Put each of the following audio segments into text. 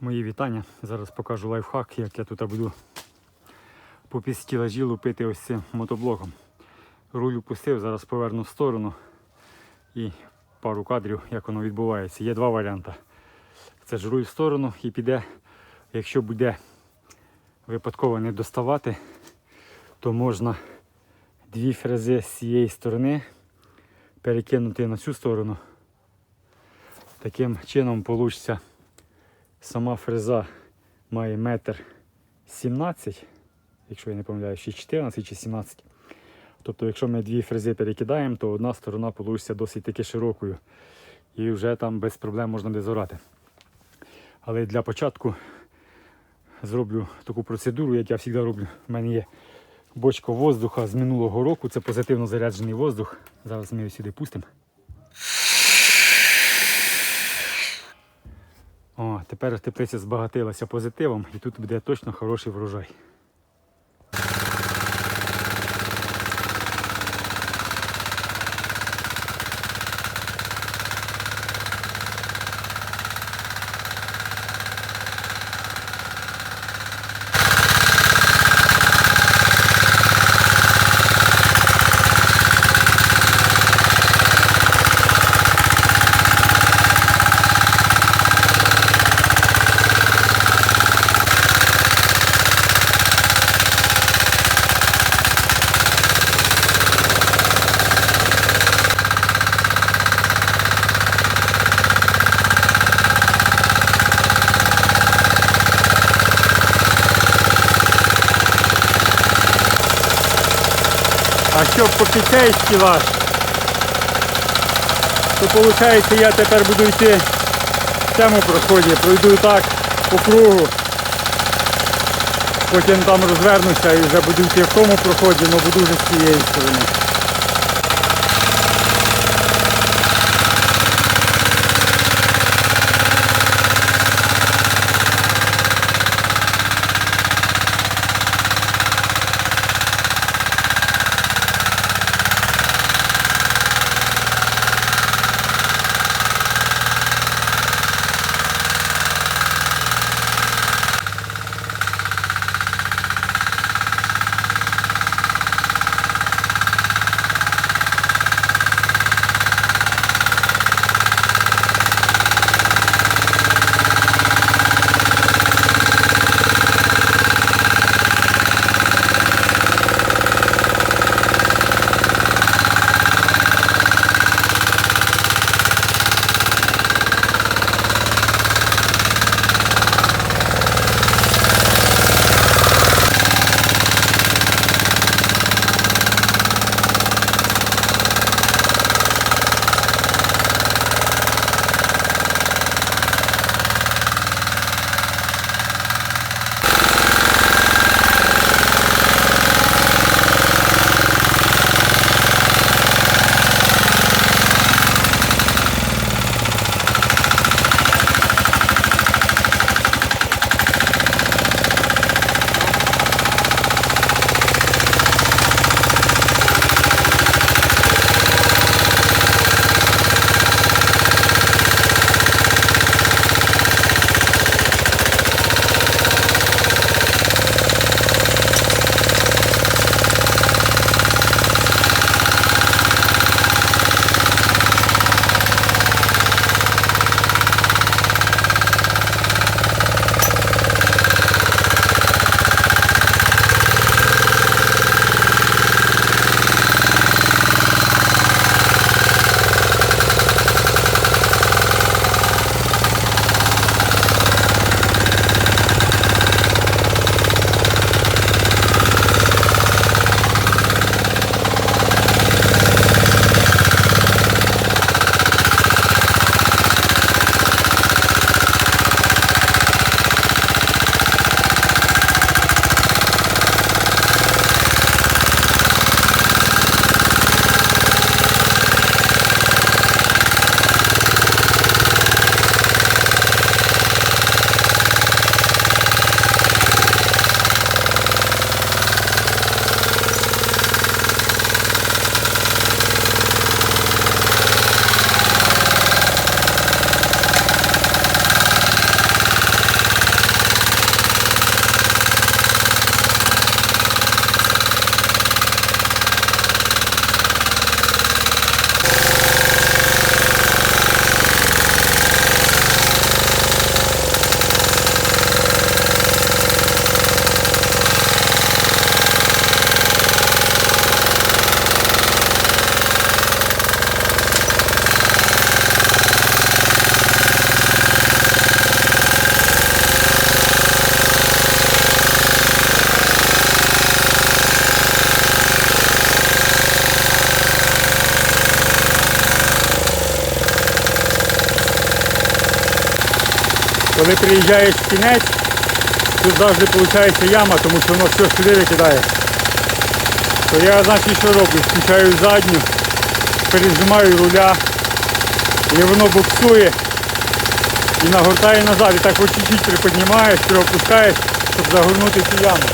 Мої вітання. Зараз покажу лайфхак, як я тут буду по пістілажі лупити ось цим мотоблоком. Руль упустив, зараз поверну в сторону і пару кадрів, як воно відбувається. Є два варіанти. Це ж руль в сторону і піде, якщо буде випадково не доставати, то можна дві фрези з цієї сторони перекинути на цю сторону. Таким чином вийде Сама фреза має метр 17, якщо я не помиляюсь, чи 14 чи 17. Тобто, якщо ми дві фрези перекидаємо, то одна сторона вийде досить таки широкою. І вже там без проблем можна буде зорати. Але для початку зроблю таку процедуру, як я завжди роблю. У мене є бочка воздуха з минулого року, це позитивно заряджений воздух. Зараз ми його сюди пустимо. О, тепер теплиця збагатилася позитивом і тут буде точно хороший врожай. А що по китейськи ваш, то виходить я тепер буду йти в цьому проході, пройду так по кругу. Потім там розвернуся і вже буду йти в тому проході, але буду вже з цієї сторони. Коли приїжджаєш в кінець, тут завжди виходить яма, тому що воно все сюди викидає. То я значить що роблю? Включаю задню, пережимаю руля і воно буксує і нагортає назад. І так по чуть-чуть приподнімаєш, опускаєш, щоб загорнути цю яму.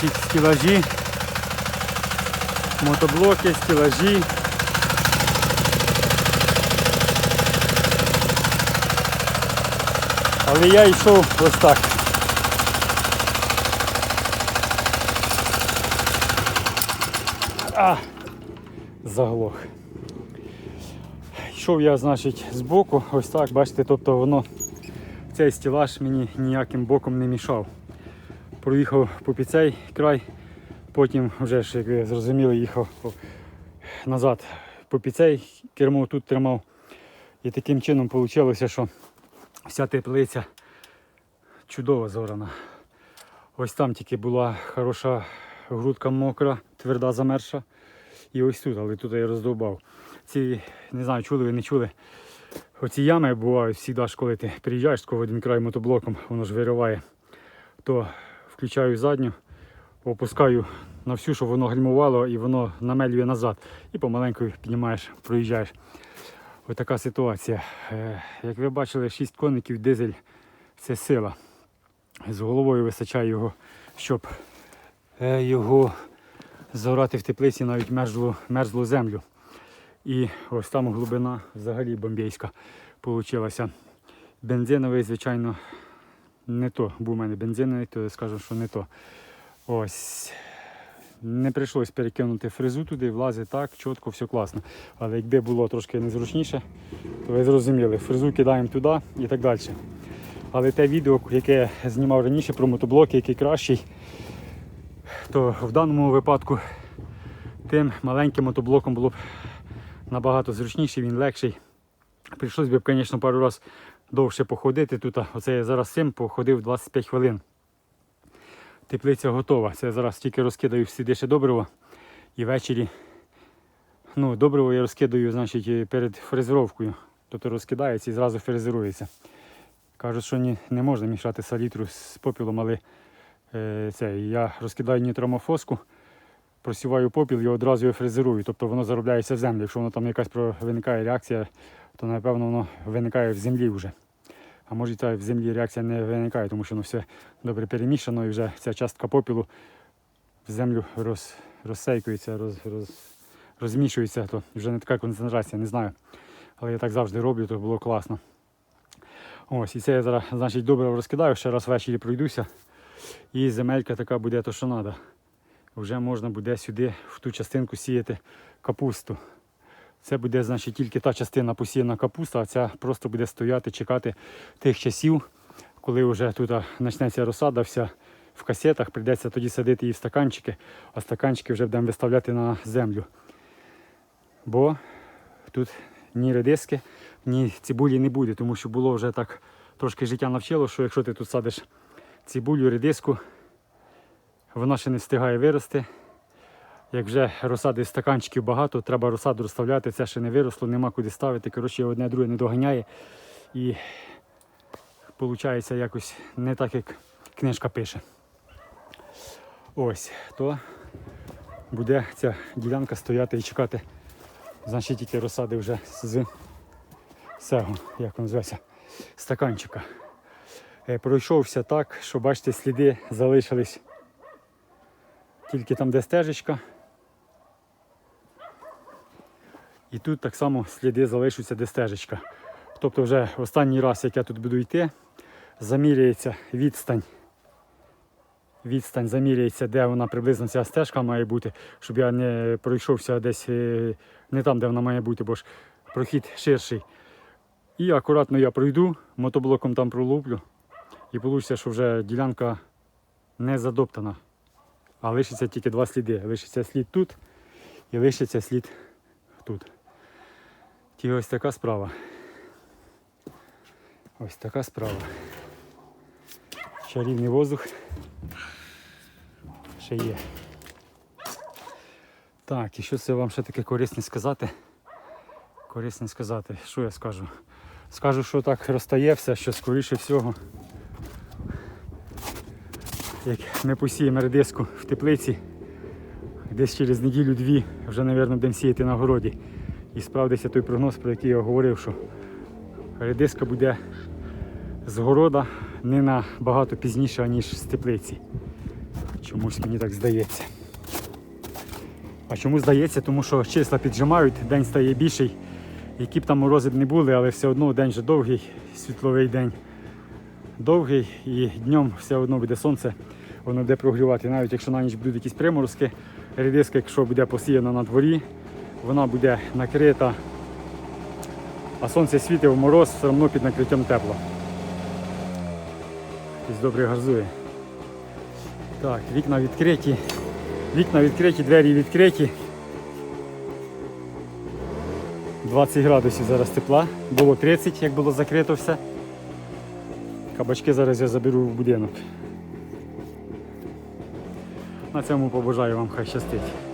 Значить, стілажі, мотоблоки, стілажі. Але я йшов ось так. А, заглох. Йшов я, значить, збоку, ось так, бачите, тобто воно, цей стілаж мені ніяким боком не мішав проїхав по під цей край, потім вже ж, як ви зрозуміли, їхав назад по під цей кермо тут тримав. І таким чином вийшло, що вся теплиця чудово зорана. Ось там тільки була хороша грудка мокра, тверда замерша. І ось тут, але тут я роздовбав. Ці, не знаю, чули ви не чули. Оці ями бувають завжди, коли ти приїжджаєш в один край мотоблоком, воно ж вириває, то включаю задню, опускаю на всю, щоб воно гальмувало і воно намелює назад. І помаленьку піднімаєш, проїжджаєш. Ось така ситуація. Е, Як ви бачили, 6 коників дизель це сила. З головою вистачає його, щоб е, його зорати в теплиці навіть мерзлу, мерзлу землю. І ось там глибина взагалі бомбейська получилася. Бензиновий, звичайно, не то. Був у мене бензиновий, то я скажу, що не то. Ось. Не прийшлось перекинути фрезу туди, влазить так, чітко, все класно. Але якби було трошки незручніше, то ви зрозуміли, фрезу кидаємо туди і так далі. Але те відео, яке я знімав раніше про мотоблоки, який кращий, то в даному випадку тим маленьким мотоблоком було б набагато зручніше, він легший. Прийшлось би, звісно, пару разів довше походити тут. Оце я зараз цим походив 25 хвилин. Теплиця готова. Це я зараз тільки розкидаю всі ще добриво. І ввечері ну, добриво я розкидаю значить, перед фрезеровкою. Тобто розкидається і зразу фрезерується. Кажуть, що ні, не можна мішати салітру з попілом, але е, це, я розкидаю нітромофоску, просіваю попіл і одразу його фрезерую. Тобто воно заробляється в землю. Якщо воно там якась виникає реакція, то напевно воно виникає в землі вже. А може та в землі реакція не виникає, тому що воно все добре перемішано і вже ця частка попілу в землю роз, розсейкується, роз, роз, розмішується, то вже не така концентрація, не знаю. Але я так завжди роблю, то було класно. Ось, і це я зараз, значить, добре розкидаю, ще раз ввечері пройдуся. І земелька така буде то, що треба. Вже можна буде сюди, в ту частинку сіяти капусту. Це буде, значить, тільки та частина посіяна капуста, а ця просто буде стояти, чекати тих часів, коли вже тут почнеться розсада вся в касетах, прийдеться тоді садити її в стаканчики, а стаканчики вже будемо виставляти на землю. Бо тут ні редиски, ні цибулі не буде, тому що було вже так трошки життя навчило, що якщо ти тут садиш цибулю, редиску, вона ще не встигає вирости. Як вже розсади стаканчиків багато, треба розсаду розставляти, це ще не виросло, нема куди ставити. Коротше, одне друге не доганяє. І виходить якось не так, як книжка пише. Ось, то буде ця ділянка стояти і чекати. Значить, тільки розсади вже з цього, як він називається, стаканчика. Е, Пройшовся так, що бачите, сліди залишились тільки там, де стежечка. І тут так само сліди залишаться, де стежечка. Тобто вже останній раз, як я тут буду йти, заміряється відстань. Відстань заміряється, де вона приблизно ця стежка має бути, щоб я не пройшовся десь е, не там, де вона має бути, бо ж прохід ширший. І акуратно я пройду, мотоблоком там пролуплю І вийде, що вже ділянка не задоптана. А лишиться тільки два сліди. Лишиться слід тут і лишиться слід тут. Ті ось така справа. Ось така справа. Чарівний воздух. Ще є. Так, і що це вам ще таке корисне сказати? Корисне сказати, що я скажу? Скажу, що так розтає все, що скоріше всього. Як ми посіємо редиску в теплиці, десь через неділю-дві вже, мабуть, будемо сіяти на городі. І справдиться той прогноз, про який я говорив, що редиска буде з города не набагато пізніше, ніж з теплиці. Чомусь мені так здається. А чому здається? Тому що числа піджимають, день стає більший. Які б там морози не були, але все одно день же довгий, світловий день довгий і днем все одно буде сонце, воно буде прогрівати. Навіть якщо на ніч будуть якісь приморозки, редиска, якщо буде посіяна на дворі, вона буде накрита, а сонце світить в мороз, все одно під накриттям тепло. Хтось добре газує. Так, вікна відкриті. Вікна відкриті, двері відкриті. 20 градусів зараз тепла. Було 30, як було закрито все. Кабачки зараз я заберу в будинок. На цьому побажаю вам хай щастить.